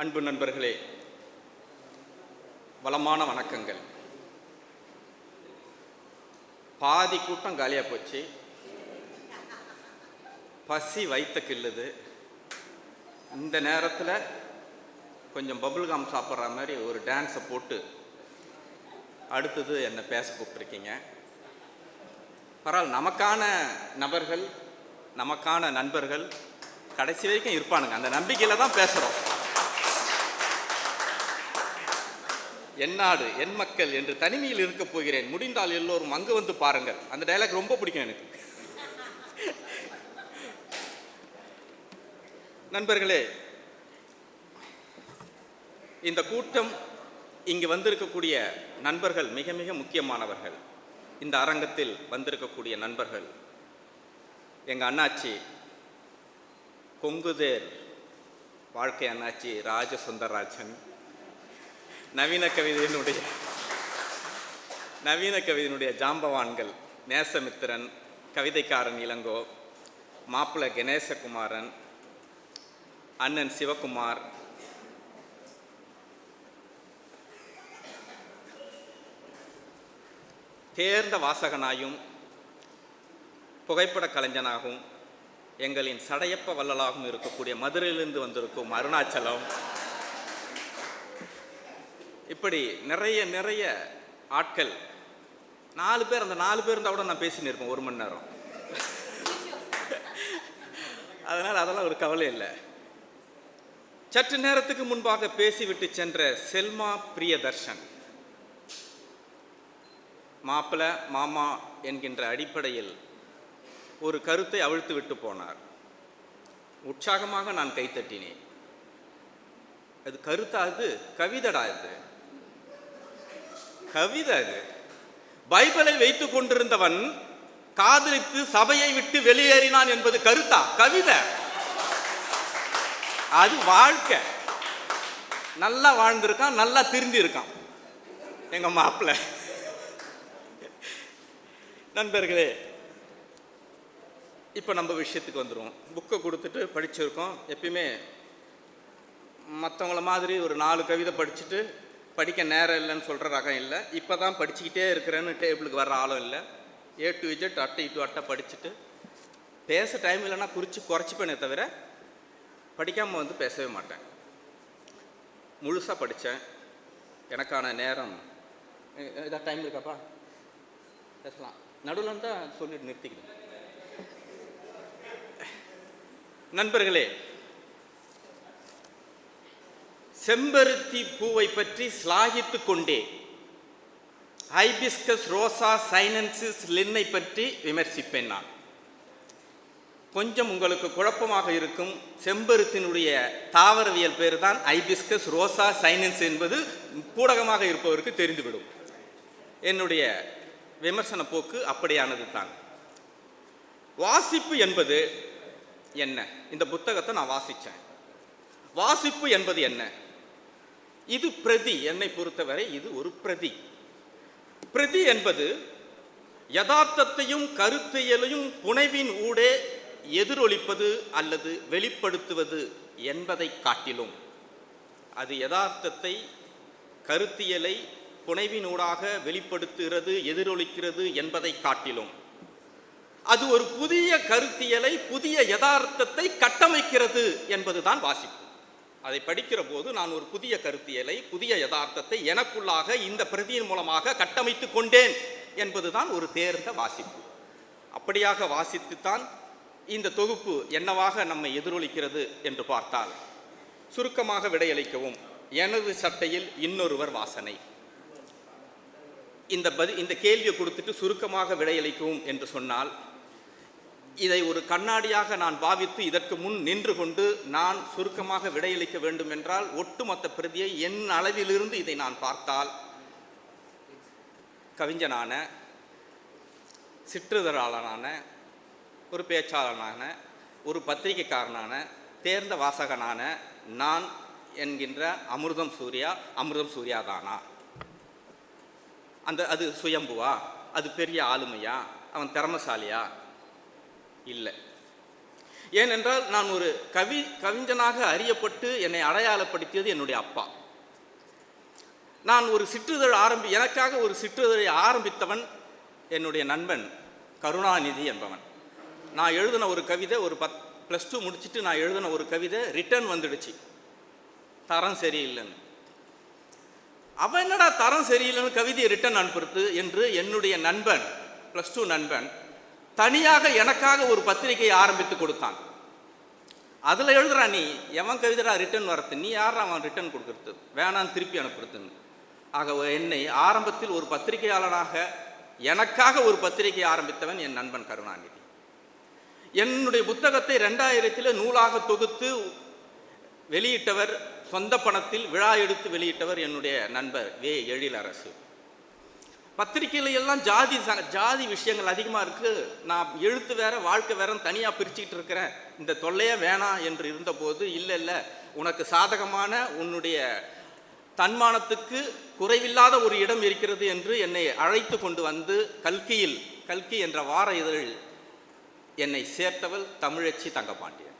அன்பு நண்பர்களே வளமான வணக்கங்கள். பாதி கூட்டம் காலியாக போச்சு. பசி வைத்த கிள்ளுது. இந்த நேரத்தில் கொஞ்சம் பபுள்காம் சாப்பிட்ற மாதிரி ஒரு டான்ஸை போட்டு அடுத்தது என்னை பேச கூப்பிட்ருக்கீங்க பரவாயில்ல நமக்கான நபர்கள் நமக்கான நண்பர்கள் கடைசி வரைக்கும் இருப்பானுங்க. அந்த நம்பிக்கையில் தான் பேசுகிறோம் என் நாடு என் மக்கள் என்று தனிமையில் இருக்க போகிறேன். முடிந்தால் எல்லோரும் அங்கு வந்து பாருங்கள். அந்த டயலாக் ரொம்ப பிடிக்கும் எனக்கு. நண்பர்களே இந்த கூட்டம் இங்கு வந்திருக்கக்கூடிய நண்பர்கள் மிக மிக முக்கியமானவர்கள். இந்த அரங்கத்தில் வந்திருக்கக்கூடிய நண்பர்கள். எங்கள் அண்ணாச்சி கொங்குதேர் வாழ்க்கை அண்ணாச்சி ராஜசுந்தரராஜன் நவீன கவிதையினுடைய நவீன கவிதையினுடைய ஜாம்பவான்கள் நேசமித்திரன் கவிதைக்காரன் இளங்கோ மாப்பிள்ள கணேசகுமாரன் அண்ணன் சிவகுமார் தேர்ந்த வாசகனாயும் புகைப்பட கலைஞனாகவும் எங்களின் சடையப்ப வள்ளலாகவும் இருக்கக்கூடிய மதுரையிலிருந்து வந்திருக்கும் அருணாச்சலம் இப்படி நிறைய நிறைய ஆட்கள். நாலு பேர் அந்த நாலு பேர் இருந்தால் கூட நான் பேசின்னு இருப்பேன் ஒரு மணி நேரம். அதனால் அதெல்லாம் ஒரு கவலை இல்லை. சற்று நேரத்துக்கு முன்பாக பேசிவிட்டு சென்ற செல்மா பிரியதர்ஷன். மாப்பிள மாமா என்கின்ற அடிப்படையில் ஒரு கருத்தை அவிழ்த்து விட்டு போனார். உற்சாகமாக நான் கைத்தட்டினேன் அது கருத்தா அது? கவிதடா இது? கவிதை அது. பைபிளை வைத்து கொண்டிருந்தவன் காதலித்து சபையை விட்டு வெளியேறினான் என்பது கருத்தா? கவிதை. அது வாழ்க்கை. நல்லா வாழ்ந்திருக்கான் நல்லா திருந்தி இருக்கான் எங்க மாப்பிள்ளை நண்பர்களே இப்போ நம்ம விஷயத்துக்கு வந்துடுவோம் புக்கை கொடுத்துட்டு படிச்சிருக்கோம். எப்பயுமே மற்றவங்கள மாதிரி ஒரு நாலு கவிதை படிச்சுட்டு படிக்க நேரம் இல்லைன்னு சொல்கிற ரகம் இல்லை. இப்போ தான் படிச்சுக்கிட்டே இருக்கிறேன்னு டேபிளுக்கு வர்ற ஆளும் இல்லை. ஏ டு இஜெட் அட்டை இட்டு அட்டை படிச்சுட்டு பேச டைம் இல்லைன்னா குறித்து குறைச்சிப்பேனே தவிர படிக்காமல் வந்து பேசவே மாட்டேன். முழுசாக படித்தேன் எனக்கான நேரம். ஏதாவது டைம் இருக்காப்பா? பேசலாம். நடுவில் தான் சொல்லிட்டு நிறுத்திக்கிறேன். நண்பர்களே செம்பருத்தி பூவை பற்றி ஸ்லாகித்து கொண்டே. ஹைபிஸ்கஸ் ரோசா சைனன்சிஸ் லின்னை பற்றி விமர்சிப்பேன் நான். கொஞ்சம் உங்களுக்கு குழப்பமாக இருக்கும் செம்பருத்தினுடைய தாவரவியல் பேர் தான் ஐபிஸ்கஸ் ரோசா சைனன்ஸ் என்பது பூடகமாக இருப்பவருக்கு தெரிந்துவிடும். என்னுடைய விமர்சன போக்கு அப்படியானது தான். வாசிப்பு என்பது என்ன? இந்த புத்தகத்தை நான் வாசித்தேன் வாசிப்பு என்பது என்ன? இது பிரதி. என்னை பொறுத்தவரை இது ஒரு பிரதி. பிரதி என்பது யதார்த்தத்தையும் கருத்தியலையும் புனைவின் ஊடே எதிரொலிப்பது அல்லது வெளிப்படுத்துவது என்பதை காட்டிலும் அது யதார்த்தத்தை கருத்தியலை புனைவினூடாக வெளிப்படுத்துகிறது எதிரொலிக்கிறது என்பதை காட்டிலும். அது ஒரு புதிய கருத்தியலை புதிய யதார்த்தத்தை கட்டமைக்கிறது என்பதுதான் வாசிப்பு. அதை படிக்கிற போது நான் ஒரு புதிய கருத்தியலை புதிய யதார்த்தத்தை எனக்குள்ளாக இந்த பிரதியின் மூலமாக கட்டமைத்து கொண்டேன் என்பதுதான் ஒரு தேர்ந்த வாசிப்பு. அப்படியாக வாசித்துத்தான் இந்த தொகுப்பு என்னவாக நம்மை எதிரொலிக்கிறது என்று பார்த்தால் சுருக்கமாக விடையளிக்கவும். எனது சட்டையில் இன்னொருவர் வாசனை. இந்த பதி இந்த கேள்வியை கொடுத்துட்டு சுருக்கமாக விடையளிக்கவும் என்று சொன்னால் இதை ஒரு கண்ணாடியாக நான் பாவித்து இதற்கு முன் நின்று கொண்டு நான் சுருக்கமாக விடையளிக்க வேண்டும் என்றால் ஒட்டுமொத்த பிரதியை என் அளவிலிருந்து இதை நான் பார்த்தால் கவிஞனான சிற்றுதராளனான ஒரு பேச்சாளனான ஒரு பத்திரிகைக்காரனான தேர்ந்த வாசகனான நான் என்கின்ற அமிர்தம் சூர்யா அமிர்தம் சூர்யா தானா அந்த அது சுயம்புவா? அது பெரிய ஆளுமையா? அவன் திறமசாலியா? இல்லை. ஏனென்றால் நான் ஒரு கவி கவிஞனாக அறியப்பட்டு என்னை அடையாளப்படுத்தியது என்னுடைய அப்பா. நான் ஒரு சிற்றுதழ் ஆரம்பி எனக்காக ஒரு சிற்றுதழை ஆரம்பித்தவன் என்னுடைய நண்பன் கருணாநிதி என்பவன். நான் எழுதின ஒரு கவிதை ஒரு பத் ப்ளஸ் டூ முடிச்சுட்டு நான் எழுதின ஒரு கவிதை ரிட்டர்ன் வந்துடுச்சு. தரம் சரியில்லைன்னு. அவன் என்னடா தரம் சரியில்லைன்னு கவிதையை ரிட்டர்ன் அனுப்புறது என்று என்னுடைய நண்பன் ப்ளஸ் டூ நண்பன் தனியாக எனக்காக ஒரு பத்திரிகையை ஆரம்பித்து கொடுத்தான். அதில் எழுதுறா நீ எவன் கவிதரா ரிட்டன் வரது நீ யாரா அவன் ரிட்டன் கொடுக்குறது? வேணாம் திருப்பி அனுப்புறதுன்னு. ஆக என்னை ஆரம்பத்தில் ஒரு பத்திரிகையாளனாக எனக்காக ஒரு பத்திரிகை ஆரம்பித்தவன் என் நண்பன் கருணாநிதி. என்னுடைய புத்தகத்தை ரெண்டாயிரத்தில் நூலாக தொகுத்து வெளியிட்டவர் சொந்த பணத்தில் விழா எடுத்து வெளியிட்டவர் என்னுடைய நண்பர் வே. எழிலரசு. பத்திரிகையில எல்லாம் ஜாதி ஜாதி விஷயங்கள் அதிகமாக இருக்கு. நான் எழுத்து வேற வாழ்க்கை வேற தனியாக பிரிச்சுக்கிட்டு இருக்கிறேன். இந்த தொல்லையே வேணாம் என்று இருந்தபோது இல்லை இல்லை உனக்கு சாதகமான உன்னுடைய தன்மானத்துக்கு குறைவில்லாத ஒரு இடம் இருக்கிறது என்று என்னை அழைத்து கொண்டு வந்து கல்கியில் கல்கி என்ற வார இதழில் என்னை சேர்த்தவள் தமிழச்சி தங்கபாண்டியன்.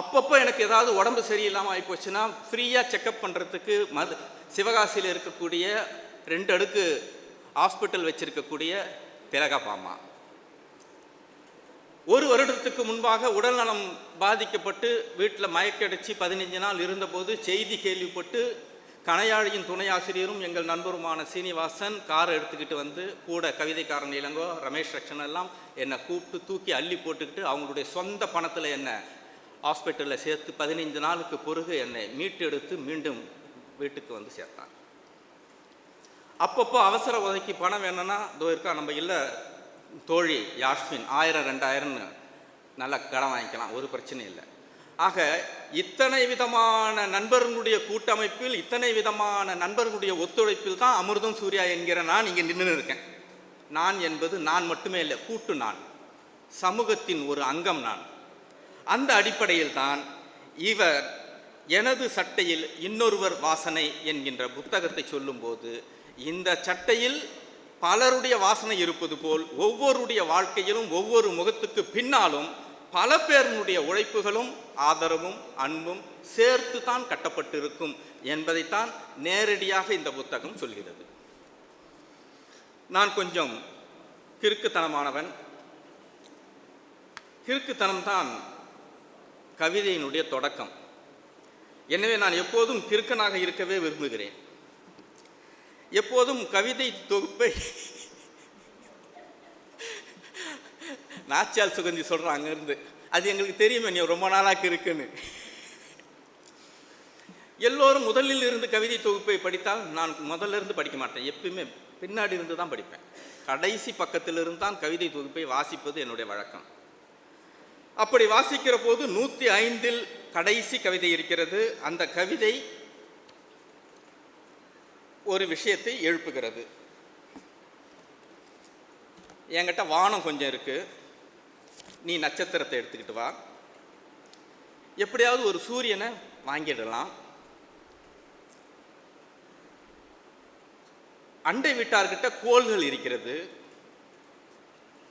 அப்பப்போ எனக்கு ஏதாவது உடம்பு சரியில்லாமல் ஆகிப்போச்சுன்னா ஃப்ரீயாக செக்கப் பண்ணுறதுக்கு மது சிவகாசியில் இருக்கக்கூடிய ரெண்டு அடுக்கு ஹாஸ்பிட்டல் வச்சிருக்கக்கூடிய திலகபாமா. ஒரு வருடத்துக்கு முன்பாக உடல்நலம் பாதிக்கப்பட்டு வீட்டில் மயக்கடிச்சு பதினஞ்சு நாள் இருந்தபோது செய்தி கேள்விப்பட்டு கனையாழியின் துணை ஆசிரியரும் எங்கள் நண்பருமான சீனிவாசன் காரை எடுத்துக்கிட்டு வந்து கூட கவிதைக்காரன் இளங்கோ ரமேஷ் ரக்ஷன் எல்லாம் என்னை கூப்பிட்டு தூக்கி அள்ளி போட்டுக்கிட்டு அவங்களுடைய சொந்த பணத்தில் என்னை ஹாஸ்பிட்டலில் சேர்த்து பதினைந்து நாளுக்கு பிறகு என்னை மீட்டெடுத்து மீண்டும் வீட்டுக்கு வந்து சேர்த்தாங்க. அப்பப்போ அவசர உதவிக்கு பணம் வேணும்னா இதோ இருக்கா நம்ம இல்லை தோழி யாஸ்மின் ஆயிரம் ரெண்டாயிரம்னு நல்லா கடன் வாங்கிக்கலாம் ஒரு பிரச்சனை இல்லை. ஆக இத்தனை விதமான நண்பர்களுடைய கூட்டமைப்பில் இத்தனை விதமான நண்பர்களுடைய ஒத்துழைப்பில் தான் அமிர்தம் சூர்யா என்கிற நான் இங்கே நின்று இருக்கேன். நான் என்பது நான் மட்டுமே இல்லை கூட்டு நான். சமூகத்தின் ஒரு அங்கம் நான். அந்த அடிப்படையில் தான் இவர் எனது சட்டையில் இன்னொருவர் வாசனை என்கின்ற புத்தகத்தை சொல்லும்போது இந்த சட்டையில் பலருடைய வாசனை இருப்பது போல் ஒவ்வொருடைய வாழ்க்கையிலும் ஒவ்வொரு முகத்துக்கு பின்னாலும் பல பேருடைய உழைப்புகளும் ஆதரவும் அன்பும் சேர்த்து தான் கட்டப்பட்டிருக்கும் என்பதைத்தான் நேரடியாக இந்த புத்தகம் சொல்கிறது. நான் கொஞ்சம் கிறுக்குத்தனமானவன். கிறுக்குத்தனம்தான் கவிதையினுடைய தொடக்கம். எனவே நான் எப்போதும் கிறுக்கனாக இருக்கவே விரும்புகிறேன். எப்போதும் கவிதை தொகுப்பை நாச்சியால் சுகந்தி சொல்கிறான் அங்கேருந்து. அது எங்களுக்கு தெரியுமே நீ ரொம்ப நாளாக இருக்குன்னு. எல்லோரும் முதலில் இருந்து கவிதை தொகுப்பை படித்தால் நான் முதல்ல இருந்து படிக்க மாட்டேன் எப்பயுமே பின்னாடி இருந்து தான் படிப்பேன். கடைசி பக்கத்திலிருந்து தான் கவிதை தொகுப்பை வாசிப்பது என்னுடைய வழக்கம். அப்படி வாசிக்கிற போது நூற்றி ஐந்தில் கடைசி கவிதை இருக்கிறது. அந்த கவிதை ஒரு விஷயத்தை எழுப்புகிறது. என்கிட்ட வானம் கொஞ்சம் இருக்கு. நீ நட்சத்திரத்தை எடுத்துக்கிட்டு வா. எப்படியாவது ஒரு சூரியனை வாங்கிடலாம். அண்டை வீட்டார்கிட்ட கோள்கள் இருக்கிறது.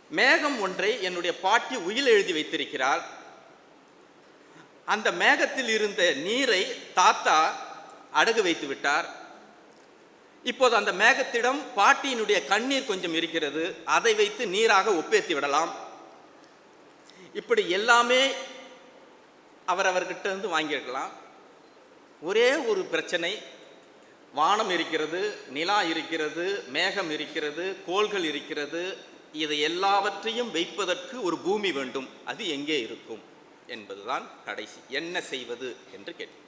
மேகம் ஒன்றை என்னுடைய பாட்டி உயில் எழுதி வைத்திருக்கிறார் அந்த மேகத்தில் இருந்த நீரை தாத்தா அடகு வைத்து விட்டார். இப்போது அந்த மேகத்திடம் பாட்டியினுடைய கண்ணீர் கொஞ்சம் இருக்கிறது. அதை வைத்து நீராக ஒப்பேத்தி விடலாம். இப்படி எல்லாமே அவரவர்கிட்ட இருந்து வாங்கியிருக்கலாம். ஒரே ஒரு பிரச்சனை வானம் இருக்கிறது நிலா இருக்கிறது மேகம் இருக்கிறது கோள்கள் இருக்கிறது. இதை எல்லாவற்றையும் வைப்பதற்கு ஒரு பூமி வேண்டும். அது எங்கே இருக்கும் என்பதுதான் கடைசி. என்ன செய்வது என்று கேட்டேன்.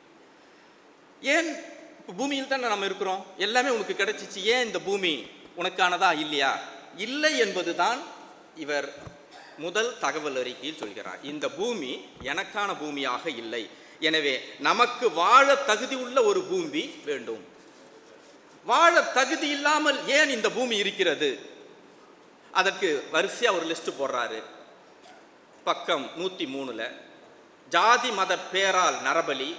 ஏன் இப்போ பூமியில் தான் நம்ம இருக்கிறோம்? எல்லாமே உனக்கு கிடைச்சிச்சு. ஏன் இந்த பூமி உனக்கானதா இல்லையா? இல்லை என்பது தான் இவர் முதல் தகவல் அறிக்கையில் சொல்கிறார். இந்த பூமி எனக்கான பூமியாக இல்லை. எனவே நமக்கு வாழ தகுதி உள்ள ஒரு பூமி வேண்டும். வாழ தகுதி இல்லாமல் ஏன் இந்த பூமி இருக்கிறது? அதற்கு வரிசையாக ஒரு லிஸ்ட் போடுறாரு. பக்கம் நூற்றி மூணில் ஜாதி மத பேரால் நரபலி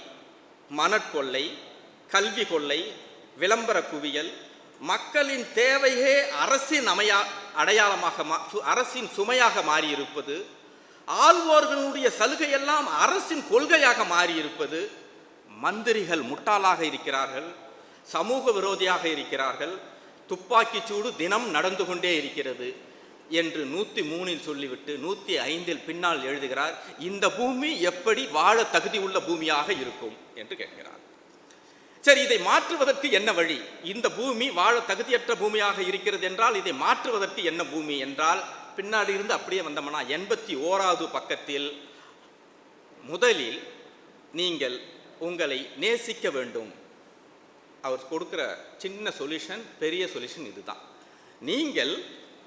மணற்கொள்ளை கல்வி கொள்ளை விளம்பர குவியல் மக்களின் தேவையே அரசின் அமையா அடையாளமாக மா சு- அரசின் சுமையாக மாறியிருப்பது ஆள்வோர்களுடைய சலுகையெல்லாம் அரசின் கொள்கையாக மாறியிருப்பது மந்திரிகள் முட்டாளாக இருக்கிறார்கள் சமூக விரோதியாக இருக்கிறார்கள் துப்பாக்கிச் சூடு தினம் நடந்து கொண்டே இருக்கிறது என்று நூற்றி மூணில் சொல்லிவிட்டு நூற்றி ஐந்தில் பின்னால் எழுதுகிறார் இந்த பூமி எப்படி வாழ தகுதி உள்ள பூமியாக இருக்கும் என்று கேட்கிறார். சரி இதை மாற்றுவதற்கு என்ன வழி? இந்த பூமி வாழ தகுதியற்ற பூமியாக இருக்கிறது என்றால் இதை மாற்றுவதற்கு என்ன பூமி என்றால் பின்னாடி இருந்து அப்படியே வந்தோம்னா எண்பத்தி ஓராவது பக்கத்தில் முதலில் நீங்கள் உங்களை நேசிக்க வேண்டும். அவர் கொடுக்குற சின்ன சொல்யூஷன் பெரிய சொல்யூஷன் இதுதான். நீங்கள்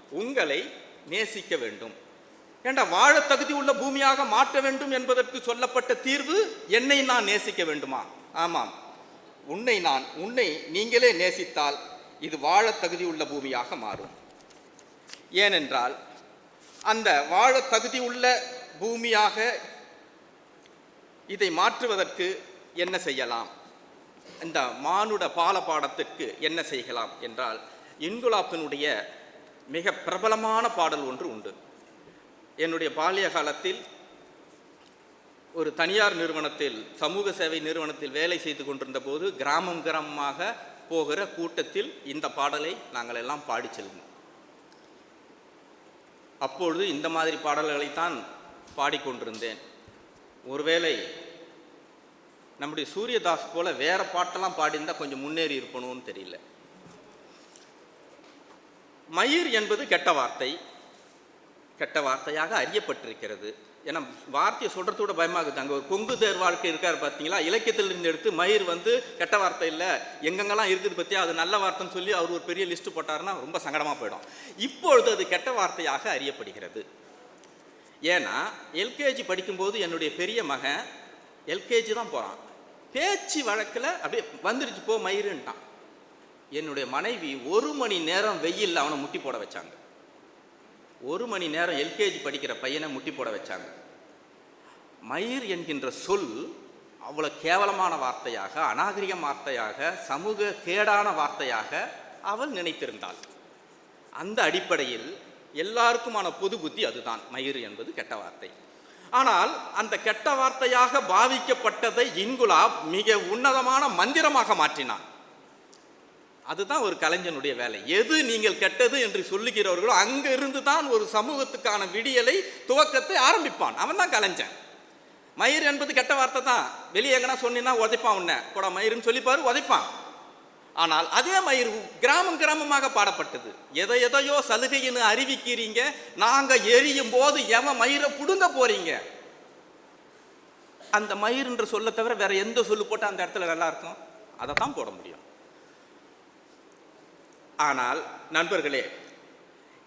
உங்களை நேசிக்க வேண்டும். ஏண்டா வாழ தகுதி உள்ள பூமியாக மாற்ற வேண்டும் என்பதற்கு சொல்லப்பட்ட தீர்வு என்னை நான் நேசிக்க வேண்டுமா? ஆமாம். உன்னை நான் உன்னை நீங்களே நேசித்தால் இது வாழ தகுதி உள்ள பூமியாக மாறும். ஏனென்றால் அந்த வாழ உள்ள பூமியாக இதை மாற்றுவதற்கு என்ன செய்யலாம்? இந்த மானுட பால பாடத்திற்கு என்ன செய்யலாம் என்றால் இன்குலாப்பினுடைய மிக பிரபலமான பாடல் ஒன்று உண்டு. என்னுடைய பாலிய காலத்தில் ஒரு தனியார் நிறுவனத்தில் சமூக சேவை நிறுவனத்தில் வேலை செய்து கொண்டிருந்த போது கிராமம் கிராமமாக போகிற கூட்டத்தில் இந்த பாடலை நாங்கள் எல்லாம் பாடி செல்வோம். அப்பொழுது இந்த மாதிரி பாடல்களைத்தான் பாடிக்கொண்டிருந்தேன் ஒருவேளை நம்முடைய சூரியதாஸ் போல வேற பாட்டெல்லாம் பாடியிருந்தா கொஞ்சம் முன்னேறி இருப்பணும்னு தெரியல. மயிர் என்பது கெட்ட வார்த்தை கெட்ட வார்த்தையாக அறியப்பட்டிருக்கிறது. ஏன்னா வார்த்தையை சொல்கிறது கூட பயமாகுது. அங்கே ஒரு கொங்கு தேர் வாழ்க்கை இருக்கார் பார்த்தீங்களா இலக்கியத்திலிருந்து எடுத்து மயிர் வந்து கெட்ட வார்த்தை இல்லை. எங்கெங்கெல்லாம் இருக்குது பற்றியா அது நல்ல வார்த்தைன்னு சொல்லி அவர் ஒரு பெரிய லிஸ்ட்டு போட்டாருன்னா ரொம்ப சங்கடமாக போயிடும். இப்பொழுது அது கெட்ட வார்த்தையாக அறியப்படுகிறது. ஏன்னா எல்கேஜி படிக்கும்போது என்னுடைய பெரிய மகன் எல்கேஜி தான் போகிறான் பேச்சு வழக்கில் அப்படியே வந்துருச்சு போ மயிருன்ட்டான். என்னுடைய மனைவி ஒரு மணி நேரம் வெயில்ல அவனை முட்டி போட வச்சாங்க. ஒரு மணி நேரம் எல்கேஜி படிக்கிற பையனை முட்டி போட வச்சாங்க. மயிர் என்கின்ற சொல் அவ்வளோ கேவலமான வார்த்தையாக அநாகரிக வார்த்தையாக சமூக கேடான வார்த்தையாக அவள் நினைத்திருந்தாள். அந்த அடிப்படையில் எல்லாருக்குமான பொது புத்தி அதுதான். மயிர் என்பது கெட்ட வார்த்தை. ஆனால் அந்த கெட்ட வார்த்தையாக பாவிக்கப்பட்டதை இன்குலாப் மிக உன்னதமான மந்திரமாக மாற்றினான். அதுதான் ஒரு கலைஞனுடைய வேலை. எது நீங்கள் கெட்டது என்று சொல்லுகிறவர்களோ அங்கிருந்து தான் ஒரு சமூகத்துக்கான விடியலை துவக்கத்தை ஆரம்பிப்பான். அவன் தான் கலைஞன். மயிர் என்பது கெட்ட வார்த்தை தான். வெளியே எங்கன்னா சொன்னா உதைப்பான் உன்ன. கூட மயிருன்னு சொல்லிப்பாரு உதைப்பான். ஆனால் அதே மயிர் கிராமம் கிராமமாக பாடப்பட்டது. எதை எதையோ சலுகைன்னு அறிவிக்கிறீங்க. நாங்கள் எரியும் போது எவன் மயிரை புடுங்க போறீங்க? அந்த மயிர் என்று சொல்ல தவிர வேற எந்த சொல்லு போட்டால் அந்த இடத்துல நல்லா இருக்கும்? அதை தான் போட முடியும். ஆனால் நண்பர்களே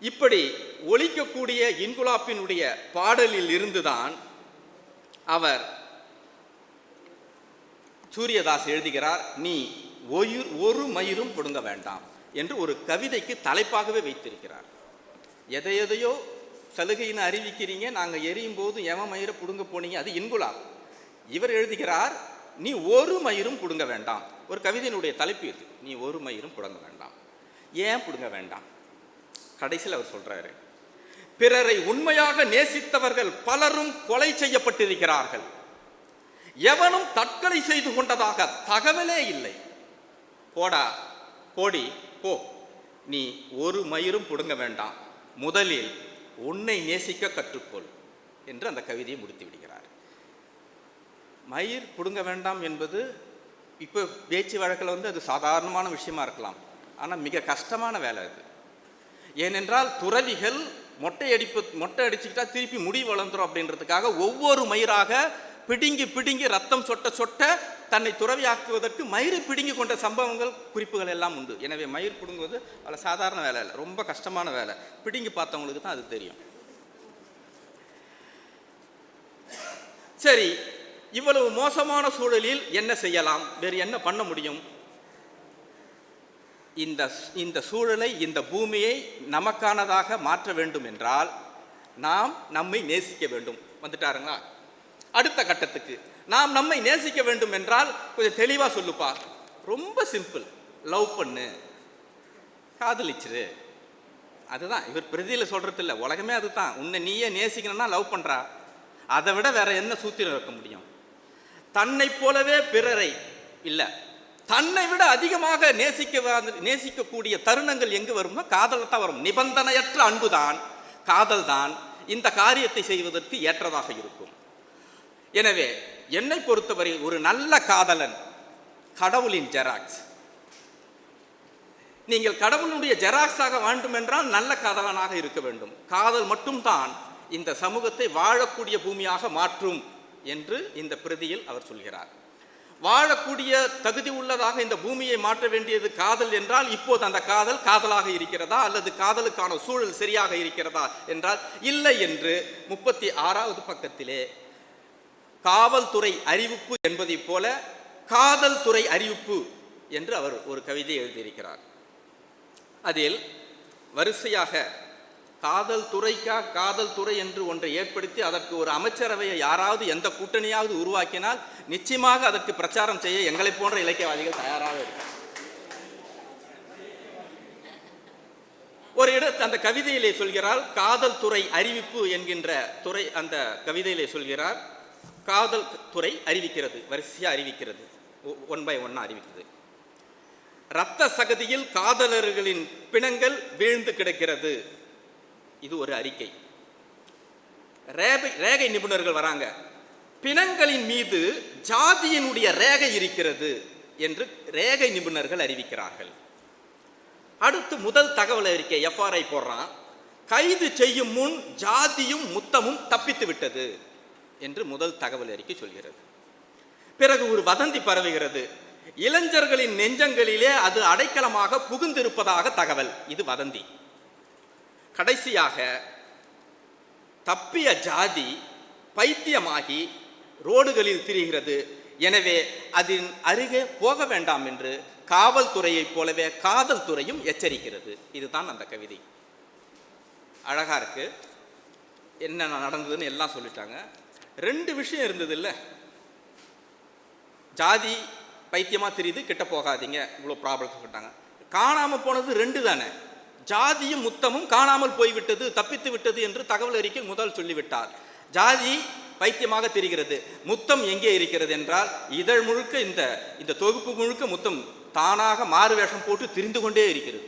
இப்படி ஒழிக்கக்கூடிய இன்குலாப்பினுடைய பாடலில் இருந்துதான் அவர் சூரியதாஸ் எழுதுகிறார் நீ ஒயிர் ஒரு மயிரும் கொடுங்க வேண்டாம் என்று ஒரு கவிதைக்கு தலைப்பாகவே வைத்திருக்கிறார். எதை எதையோ சலுகைன்னு அறிவிக்கிறீங்க நாங்கள் எரியும் போது எம மயிரை பிடுங்க போனீங்க அது இன்குலாப். இவர் எழுதுகிறார் நீ ஒரு மயிரும் கொடுங்க வேண்டாம் ஒரு கவிதையினுடைய தலைப்பு இது. நீ ஒரு மயிரும் கொடுங்க வேண்டாம் ஏன் பிடுங்க வேண்டாம்? கடைசியில் அவர் சொல்றாரு பிறரை உண்மையாக நேசித்தவர்கள் பலரும் கொலை செய்யப்பட்டிருக்கிறார்கள். எவனும் தற்கொலை செய்து கொண்டதாக தகவலே இல்லை. போடா போடி போ. நீ ஒரு மயிரும் பிடுங்க வேண்டாம். முதலில் உன்னை நேசிக்க கற்றுக்கொள். என்று அந்த கவிதையை முடித்து விடுகிறார். மயிர் பிடுங்க வேண்டாம் என்பது இப்போ பேச்சு வழக்கில் வந்து அது சாதாரணமான விஷயமா இருக்கலாம். ஆனால் மிக கஷ்டமான வேலை அது. ஏனென்றால் துறவிகள் மொட்டை அடிப்பு மொட்டை அடிச்சுக்கிட்டா திருப்பி முடி வளர்ந்துரும் அப்படின்றதுக்காக ஒவ்வொரு மயிராக பிடுங்கி பிடுங்கி ரத்தம் சொட்ட சொட்ட தன்னை துறவியாக்குவதற்கு மயிரை பிடுங்கி கொண்ட சம்பவங்கள் குறிப்புகள் எல்லாம் உண்டு. எனவே மயிர் பிடுங்குவது அவ்வளோ சாதாரண வேலை இல்லை ரொம்ப கஷ்டமான வேலை. பிடுங்கி பார்த்தவங்களுக்கு தான் அது தெரியும். சரி இவ்வளவு மோசமான சூழலில் என்ன செய்யலாம்? வேறு என்ன பண்ண முடியும்? இந்த இந்த சூழலை இந்த பூமியை நமக்கானதாக மாற்ற வேண்டும் என்றால் நாம் நம்மை நேசிக்க வேண்டும். வந்துட்டாருங்களா? அடுத்த கட்டத்துக்கு. நாம் நம்மை நேசிக்க வேண்டும் என்றால் கொஞ்சம் தெளிவாக சொல்லுப்பா. ரொம்ப சிம்பிள் லவ் பண்ணு. காதலிச்சிரு. அதுதான். இவர் பிரதியில் சொல்கிறது இல்லை உலகமே அதுதான். உன்னை நீயே நேசிக்கணும்னா லவ் பண்ணுறா அதை விட வேற என்ன சூத்திரம் இருக்க முடியும்? தன்னை போலவே பிறரை. இல்லை. தன்னை விட அதிகமாக நேசிக்க நேசிக்கக்கூடிய தருணங்கள் எங்கு வரும்னா காதல் தான் வரும். நிபந்தனையற்ற அன்புதான் காதல் தான் இந்த காரியத்தை செய்வதற்கு ஏற்றதாக இருக்கும். எனவே என்னை பொறுத்தவரை ஒரு நல்ல காதலன் கடவுளின் ஜெராக்ஸ். நீங்கள் கடவுளுடைய ஜெராக்ஸாக வேண்டும் என்றால் நல்ல காதலனாக இருக்க வேண்டும். காதல் மட்டும்தான் இந்த சமூகத்தை வாழக்கூடிய பூமியாக மாற்றும் என்று இந்த பிரதியில் அவர் சொல்கிறார். வாழக்கூடிய தகுதி உள்ளதாக இந்த பூமியை மாற்ற வேண்டியது காதல் என்றால் இப்போது அந்த காதல் காதலாக இருக்கிறதா அல்லது காதலுக்கான சூழல் சரியாக இருக்கிறதா என்றால் இல்லை என்று முப்பத்தி ஆறாவது பக்கத்திலே காவல்துறை அறிவிப்பு என்பதைப் போல காதல் துறை அறிவிப்பு என்று அவர் ஒரு கவிதை எழுதியிருக்கிறார். அதில் வரிசையாக காதல் துறைக்கா காதல் துறை என்று ஒன்றை ஏற்படுத்தி அதற்கு ஒரு அமைச்சரவையை யாராவது எந்த கூட்டணியாவது உருவாக்கினால் நிச்சயமாக அதற்கு பிரச்சாரம் செய்ய எங்களை போன்ற இலக்கியவாதிகள் தயாராக இருக்கிறார் ஒரு இடத்து அந்த கவிதையிலே சொல்கிறார் காதல் துறை அறிவிப்பு என்கின்ற துறை அந்த கவிதையிலே சொல்கிறார் காதல் துறை அறிவிக்கிறது வரிசையாக அறிவிக்கிறது ஒன் பை ஒன்னா அறிவிக்கிறது இரத்த சகதியில் காதலர்களின் பிணங்கள் வீழ்ந்து கிடக்கிறது இது ஒரு அறிக்கை. ரேகை ரேகை நிபுணர்கள் வராங்க. பிணங்களின் மீது ஜாதியினுடைய ரேகை இருக்கிறது என்று ரேகை நிபுணர்கள் அறிவிக்கிறார்கள். அடுத்து முதல் தகவல் அறிக்கை எஃப்ஆர்ஐ போடுறான். கைது செய்யும் முன் ஜாதியும் முத்தமும் தப்பித்து விட்டது என்று முதல் தகவல் அறிக்கை சொல்கிறது. பிறகு ஒரு வதந்தி பரவுகிறது. இளைஞர்களின் நெஞ்சங்களிலே அது அடைக்கலமாக புகுந்திருப்பதாக தகவல். இது வதந்தி. கடைசியாக தப்பிய ஜாதி பைத்தியமாகி ரோடுகளில் திரிகிறது. எனவே அதன் அருகே போக வேண்டாம் என்று காவல்துறையைப் போலவே காதல் துறையும் எச்சரிக்கிறது. இதுதான் அந்த கவிதை. அழகாக இருக்கு. என்ன நடந்ததுன்னு எல்லாம் சொல்லிட்டாங்க. ரெண்டு விஷயம் இருந்தது இல்லை. ஜாதி பைத்தியமாக தெரியுது கிட்ட போகாதீங்க இவ்வளோ ப்ராப்ளம் சொல்லிட்டாங்க. காணாமல் போனது ரெண்டு தானே. ஜாதியும் முத்தமும் காணாமல் போய்விட்டது தப்பித்து விட்டது என்று தகவல் அறிக்கை முதல் சொல்லிவிட்டார். ஜாதி பைத்தியமாக தெரிகிறது. முத்தம் எங்கே இருக்கிறது என்றால் இதழ் முழுக்க இந்த இந்த தொகுப்பு முழுக்க முத்தம் தானாக மாறு வேஷம் போட்டு திரிந்து கொண்டே இருக்கிறது.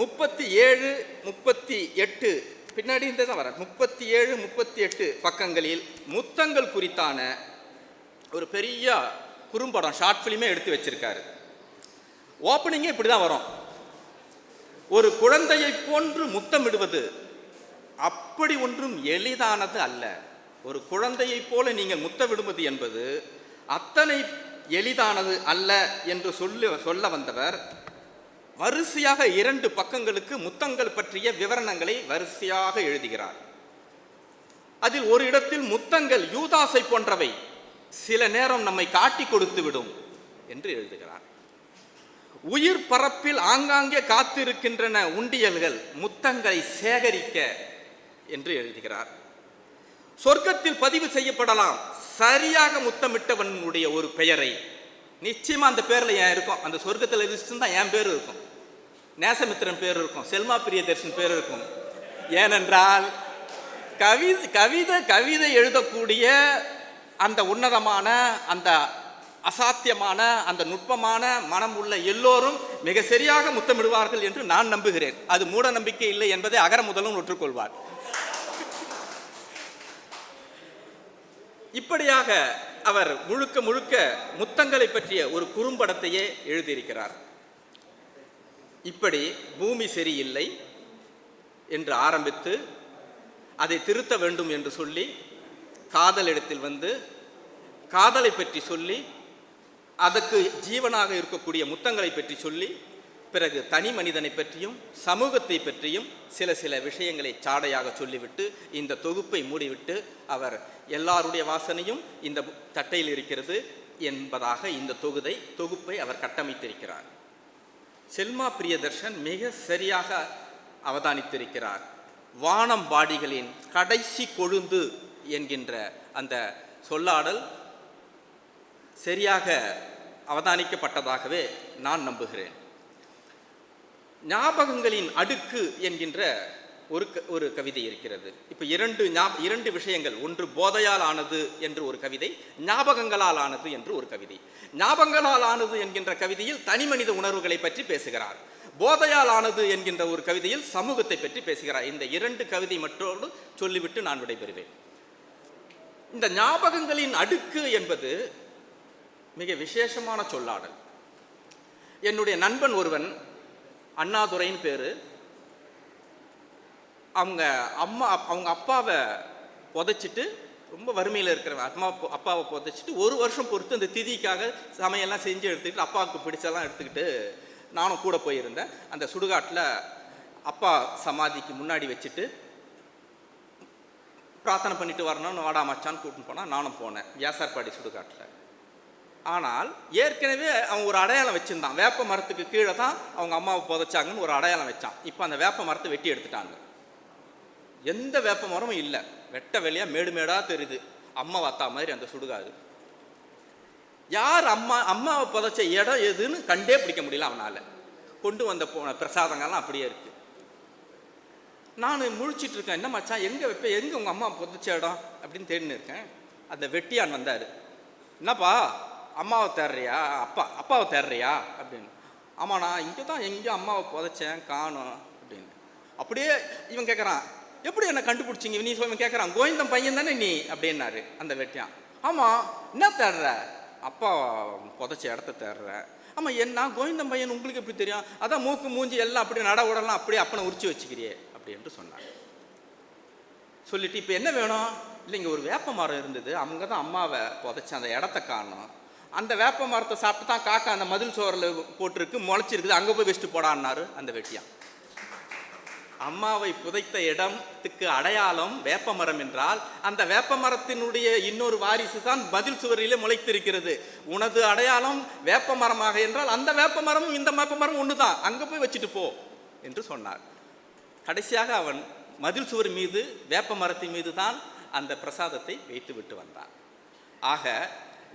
முப்பத்தி ஏழு முப்பத்தி எட்டு பின்னாடி இந்த தான் வர முப்பத்தி ஏழு முப்பத்தி எட்டு பக்கங்களில் முத்தங்கள் குறித்தான ஒரு பெரிய குறும்படம் ஷார்ட் ஃபிலிமே எடுத்து வச்சிருக்காரு. ஓப்பனிங்கே இப்படி தான் வரும். ஒரு குழந்தையை போன்று முத்தமிடுவது அப்படி ஒன்றும் எளிதானது அல்ல. ஒரு குழந்தையைப் போல நீங்கள் முத்தமிடுவது என்பது அத்தனை எளிதானது அல்ல என்று சொல்லி சொல்ல வந்தவர். வரிசையாக இரண்டு பக்கங்களுக்கு முத்தங்கள் பற்றிய விவரணங்களை வரிசையாக எழுதுகிறார். அதில் ஒரு இடத்தில் முத்தங்கள் யூதாசை போன்றவை. சில நேரம் நம்மை காட்டி கொடுத்து விடும் என்று எழுதுகிறார். உயிர் பரப்பில் ஆங்காங்கே காத்திருக்கின்றன உண்டியல்கள் முத்தங்களை சேகரிக்க என்று எழுதுகிறார். சொர்க்கத்தில் பதிவு செய்யப்படலாம். சரியாக முத்தமிட்டவனுடைய ஒரு பெயரை. நிச்சயமா அந்த பேர்ல ஏன் இருக்கும்? அந்த சொர்க்கத்தில் லிஸ்ட் தான் என் பேர் இருக்கும். நேசமித்திரன் பேர் இருக்கும். செல்மா பிரியதர்ஷன் பேர் இருக்கும். ஏனென்றால் கவி கவிதை கவிதை எழுதக்கூடிய அந்த உன்னதமான அந்த அசாத்தியமான அந்த நுட்பமான மனம் உள்ள எல்லோரும் மிக சரியாக முத்தமிடுவார்கள் என்று நான் நம்புகிறேன். அது மூட நம்பிக்கை இல்லை என்பதை அகர முதலும் ஒற்றுக்கொள்வார். இப்படியாக அவர் முழுக்க முழுக்க முத்தங்களை பற்றிய ஒரு குறும்படத்தையே எழுதியிருக்கிறார். இப்படி பூமி சரியில்லை என்று ஆரம்பித்து அதை திருத்த வேண்டும் என்று சொல்லி காதலிடத்தில் வந்து காதலை பற்றி சொல்லி அதற்கு ஜீவனாக இருக்கக்கூடிய முத்தங்களை பற்றி சொல்லி பிறகு தனி மனிதனை பற்றியும் சமூகத்தை பற்றியும் சில சில விஷயங்களை சாடையாக சொல்லிவிட்டு இந்த தொகுப்பை மூடிவிட்டு அவர் எல்லாருடைய வாசனையும் இந்த தட்டையில் இருக்கிறது என்பதாக இந்த தொகுதை தொகுப்பை அவர் கட்டமைத்திருக்கிறார். செல்மா பிரியதர்ஷன் மிக சரியாக அவதானித்திருக்கிறார். வானம்பாடிகளின் கடைசி கொழுந்து என்கின்ற அந்த சொல்லாடல் சரியாக அவதானிக்கப்பட்டதாகவே நான் நம்புகிறேன். ஞாபகங்களின் அடுக்கு என்கின்ற ஒரு க- ஒரு கவிதை இருக்கிறது. இப்போ இரண்டு ஞா இரண்டு விஷயங்கள் ஒன்று போதையால் ஆனது என்று ஒரு கவிதை ஞாபகங்களால் ஆனது என்று ஒரு கவிதை. ஞாபகங்களால் ஆனது என்கின்ற கவிதையில் தனிமனித உணர்வுகளை பற்றி பேசுகிறார். போதையால் ஆனது என்கின்ற ஒரு கவிதையில் சமூகத்தை பற்றி பேசுகிறார். இந்த இரண்டு கவிதை மற்றோடு சொல்லிவிட்டு நான் விடைபெறுவேன். இந்த ஞாபகங்களின் அடுக்கு என்பது மிக விசேஷமான சொல்லாடல். என்னுடைய நண்பன் ஒருவன் அண்ணாதுரைன்னு பேர். அவங்க அம்மா அவங்க அப்பாவை புதைச்சிட்டு ரொம்ப வறுமையில் இருக்கிறவன் அம்மா அப்பாவை புதைச்சிட்டு ஒரு வருஷம் பொறுத்து அந்த திதிக்காக சமையல்லாம் செஞ்சு எடுத்துக்கிட்டு அப்பாவுக்கு பிடிச்செல்லாம் எடுத்துக்கிட்டு நானும் கூட போயிருந்தேன். அந்த சுடுகாட்டில் அப்பா சமாதிக்கு முன்னாடி வச்சுட்டு பிரார்த்தனை பண்ணிட்டு வரணும்னு வாடாமச்சான்னு கூட்டின்னு போனால் நானும் போனேன். வியாசார்பாடி சுடுகாட்டில். ஆனால் ஏற்கனவே அவன் ஒரு அடையாளம் வச்சுருந்தான். வேப்ப மரத்துக்கு கீழே தான் அவங்க அம்மாவை புதைச்சாங்கன்னு ஒரு அடையாளம் வச்சான். இப்போ அந்த வேப்ப மரத்தை வெட்டி எடுத்துட்டாங்க. எந்த வேப்ப மரமும் இல்லை. வெட்ட வெளியாக மேடு மேடாக தெரியுது. அம்மா வாத்தா மாதிரி அந்த சுடுகாது யார் அம்மா அம்மாவை புதைச்ச இடம் எதுன்னு கண்டே பிடிக்க முடியல அவனால். கொண்டு வந்த போன பிரசாதங்கள்லாம் அப்படியே இருக்கு. நான் முழிச்சிட்டு இருக்கேன். என்ன மச்சான் எங்கே வைப்பேன் எங்கே உங்கள் அம்மா புதைச்ச இடம் அப்படின்னு தேடின்னு இருக்கேன். அந்த வெட்டியான் வந்தார். என்னப்பா அம்மாவை தேடுறியா? அப்பா அப்பாவை தேடுறியா? அப்படின்னு. ஆமாண்ணா இங்கே தான் எங்கேயோ அம்மாவை புதைச்சேன் காணும் அப்படின்னு. அப்படியே இவன் கேட்குறான் எப்படி என்னை கண்டுபிடிச்சிங்க? நீ சொல்லி கேட்குறான் கோவிந்தன் பையன் தானே நீ? அப்படின்னாரு அந்த வெட்டியான். ஆமாம் என்ன தேடுற? அப்பா புதைச்ச இடத்த தேடுற. ஆமாம் என்ன? கோவிந்தன் பையன் உங்களுக்கு எப்படி தெரியும்? அதான் மூக்கு மூஞ்சி எல்லாம் அப்படி நட உடலாம் அப்படியே அப்பனை உரிச்சு வச்சுக்கிறியே அப்படின்ட்டு சொன்னாங்க சொல்லிட்டு இப்போ என்ன வேணும்? இல்லை இங்கே ஒரு வேப்ப மரம் இருந்தது. அவங்க தான் அம்மாவை புதைச்சி அந்த இடத்த காணும். அந்த வேப்ப மரத்தை சாப்பிட்டு தான் காக்கா அந்த மதில் சோறில் போட்டிருக்கு முளைச்சிருக்குது அங்கே போய் வச்சுட்டு போடான்னாரு அந்த வெட்டியான் அம்மாவை புதைத்த இடத்துக்கு அடையாளம் வேப்ப மரம் என்றால் அந்த வேப்ப மரத்தினுடைய இன்னொரு வாரிசு தான் பதில் சுவரிலே முளைத்திருக்கிறது. உனது அடையாளம் வேப்ப மரமாக என்றால் அந்த வேப்ப மரமும் இந்த வேப்ப மரம் ஒன்று தான் அங்கே போய் வச்சுட்டு போ என்று சொன்னார். கடைசியாக அவன் மதில் சுவர் மீது வேப்ப மரத்தின் மீது தான் அந்த பிரசாதத்தை வைத்து விட்டு வந்தான். ஆக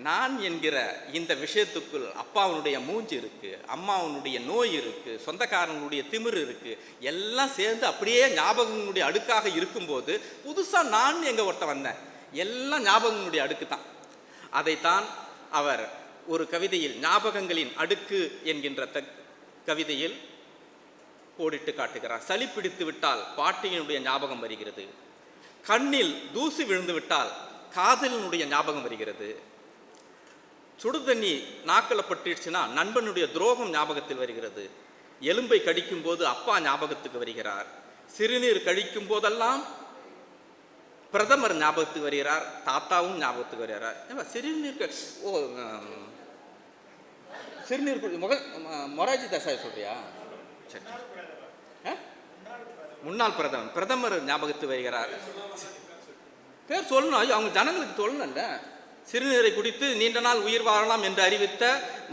நான் என்கிற இந்த விஷயத்துக்குள் அப்பாவுனுடைய மூஞ்சி இருக்குது அம்மாவுனுடைய நோய் இருக்குது சொந்தக்காரனுடைய திமிரு இருக்குது எல்லாம் சேர்ந்து அப்படியே ஞாபகங்களுடைய அடுக்காக இருக்கும்போது புதுசாக நான் எங்கே ஒருத்த வந்தேன். எல்லாம் ஞாபகங்களுடைய அடுக்கு தான். அதைத்தான் அவர் ஒரு கவிதையில் ஞாபகங்களின் அடுக்கு என்கின்ற த கவிதையில் போடிட்டு காட்டுகிறார். சளி பிடித்து விட்டால் பாட்டியினுடைய ஞாபகம் வருகிறது. கண்ணில் தூசி விழுந்து விட்டால் காதலினுடைய ஞாபகம் வருகிறது. சுடுதண்ணி நாக்கில் பட்டுடுச்சுன்னா நண்பனுடைய துரோகம் ஞாபகத்தில் வருகிறது. எலும்பை கடிக்கும் போது அப்பா ஞாபகத்துக்கு வருகிறார். சிறுநீர் கழிக்கும் போதெல்லாம் பிரதமர் ஞாபகத்துக்கு வருகிறார். தாத்தாவும் ஞாபகத்துக்கு வருகிறார். சிறுநீர் ஓ சிறுநீர் முக மொராஜி தேசாய் சொல்றியா? சரி. ஆ? முன்னாள் பிரதமர் பிரதமர் ஞாபகத்துக்கு வருகிறார். பேர் சொல்லணும். ஐயோ, அவங்க ஜனங்களுக்கு சொல்லணும்ல. சிறுநீரை குடித்து நீண்ட நாள் உயிர் வாழலாம் என்று அறிவித்த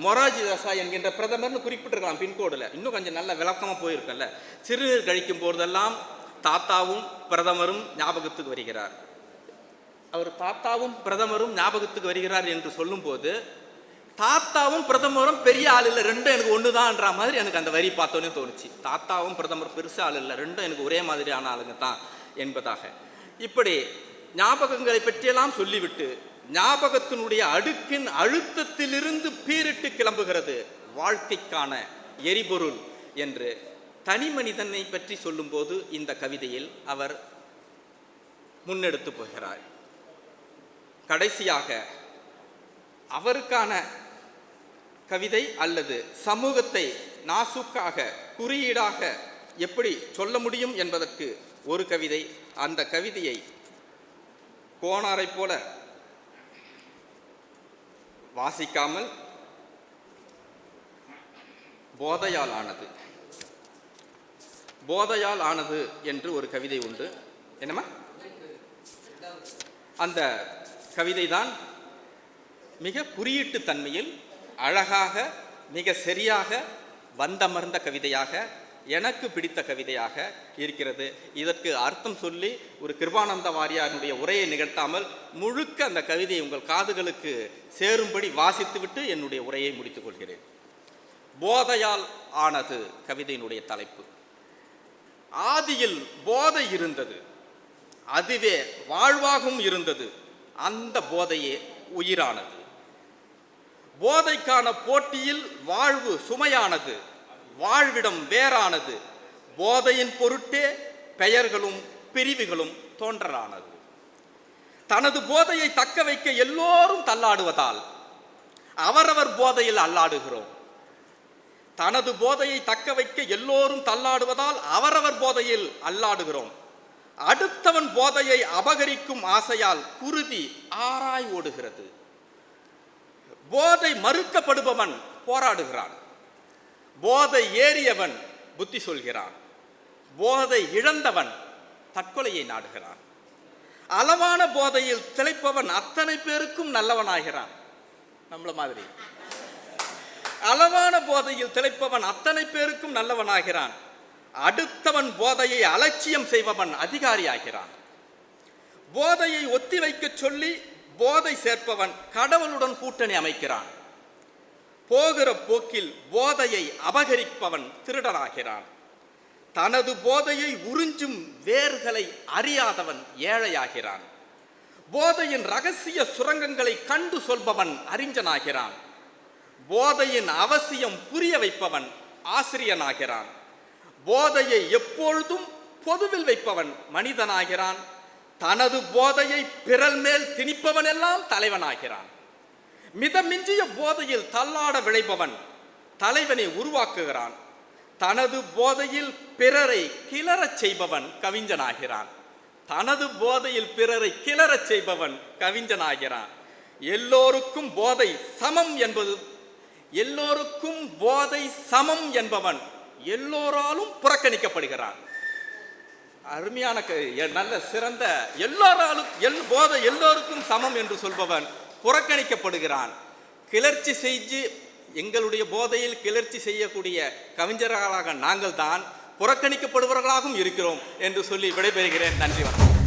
மொராஜி தேசாய் என்கின்ற பிரதமர்னு குறிப்பிட்டிருக்கலாம் பின்கோடில். இன்னும் கொஞ்சம் நல்ல விளக்கமாக போயிருக்கல சிறுநீர் கழிக்கும் போதெல்லாம் தாத்தாவும் பிரதமரும் ஞாபகத்துக்கு வருகிறார். அவர் தாத்தாவும் பிரதமரும் ஞாபகத்துக்கு வருகிறார் என்று சொல்லும்போது தாத்தாவும் பிரதமரும் பெரிய ஆள் இல்லை ரெண்டும் எனக்கு ஒன்று தான்ன்ற மாதிரி எனக்கு அந்த வரி பார்த்தோன்னே தோணுச்சு. தாத்தாவும் பிரதமர் பெருசு ஆள் இல்லை ரெண்டும் எனக்கு ஒரே மாதிரியான ஆளுங்க தான் என்பதாக. இப்படி ஞாபகங்களை பற்றியெல்லாம் சொல்லிவிட்டு ஞாபகத்தினுடைய அடுக்கின் அழுத்தத்திலிருந்து பீரிட்டு கிளம்புகிறது. வாழ்க்கைக்கான எரிபொருள் என்று தனி மனிதனை பற்றி சொல்லும்போது இந்த கவிதையில் அவர் முன்னெடுத்து போகிறார். கடைசியாக அவருக்கான கவிதை அல்லது சமூகத்தை நாசுக்காக குறியீடாக எப்படி சொல்ல முடியும் என்பதற்கு ஒரு கவிதை அந்த கவிதையை கோணாரைப் போல வாசிக்காமல் போதையால் ஆனது போதையால் ஆனது என்று ஒரு கவிதை உண்டு. என்னம்மா? அந்த கவிதை தான் மிக குறியீட்டு தன்மையில் அழகாக மிக சரியாக வந்தமர்ந்த கவிதையாக எனக்கு பிடித்த கவிதையாக இருக்கிறது. இதற்கு அர்த்தம் சொல்லி ஒரு கிருபானந்த வாரியாருடைய உரையை நிகழ்த்தாமல் முழுக்க அந்த கவிதையை உங்கள் காதுகளுக்கு சேரும்படி வாசித்துவிட்டு என்னுடைய உரையை முடித்துக் கொள்கிறேன். போதையால் ஆனது கவிதையினுடைய தலைப்பு. ஆதியில் போதை இருந்தது. அதுவே வாழ்வாகவும் இருந்தது. அந்த போதையே உயிரானது. போதைக்கான போட்டியில் வாழ்வு சுமையானது. வாழ்விடம் வேறானது. போதையின் பொருட்டே பெயர்களும் பிரிவுகளும் தோன்றலானது. தனது போதையை தக்க வைக்க எல்லோரும் தள்ளாடுவதால் அவரவர் போதையில் அல்லாடுகிறோம் தனது போதையை தக்க வைக்க எல்லோரும் தள்ளாடுவதால் அவரவர் போதையில் அல்லாடுகிறோம் அடுத்தவன் போதையை அபகரிக்கும் ஆசையால் குருதி ஆராய் ஓடுகிறது. போதை மறுக்கப்படுபவன் போராடுகிறான். போதை ஏறியவன் புத்தி சொல்கிறான். போதை இழந்தவன் தற்கொலையை நாடுகிறான். அளவான போதையில் திளைப்பவன் அத்தனை பேருக்கும் நல்லவனாகிறான். நம்மள மாதிரி. அளவான போதையில் திளைப்பவன் அத்தனை பேருக்கும் நல்லவனாகிறான். அடுத்தவன் போதையை அலட்சியம் செய்பவன் அதிகாரியாகிறான். போதையை ஒத்தி வைக்கச் சொல்லி போதை சேர்ப்பவன் கடவுளுடன் கூட்டணி அமைக்கிறான். போகிற போக்கில் போதையை அபகரிப்பவன் திருடனாகிறான். தனது போதையை உறிஞ்சும் வேர்களை அறியாதவன் ஏழையாகிறான். போதையின் ரகசிய சுரங்கங்களை கண்டு சொல்பவன் அறிஞனாகிறான். போதையின் அவசியம் புரிய வைப்பவன் ஆசிரியனாகிறான். போதையை எப்பொழுதும் பொதுவில் வைப்பவன் மனிதனாகிறான். தனது போதையை பிறல் மேல் திணிப்பவன் எல்லாம் தலைவனாகிறான். மிதமிஞ்சிய போதையில் தள்ளாட விளைபவன் தலைவனை உருவாக்குகிறான். தனது போதையில் பிறரை கிளறச் செய்பவன் கவிஞனாகிறான். தனது போதையில் பிறரை கிளறச் செய்பவன் கவிஞனாகிறான். எல்லோருக்கும் போதை சமம் என்பது எல்லோருக்கும் போதை சமம் என்பவன் எல்லோராலும் புறக்கணிக்கப்படுகிறான். அருமையான க- நல்ல சிறந்த எல்லாராலும் எல் போதை எல்லோருக்கும் சமம் என்று சொல்பவன் புறக்கணிக்கப்படுகிறான். கிளர்ச்சி செய்து எங்களுடைய போதையில் கிளர்ச்சி செய்யக்கூடிய கவிஞர்களாக நாங்கள் தான் புறக்கணிக்கப்படுபவர்களாகவும் இருக்கிறோம் என்று சொல்லி விடைபெறுகிறேன். நன்றி வணக்கம்.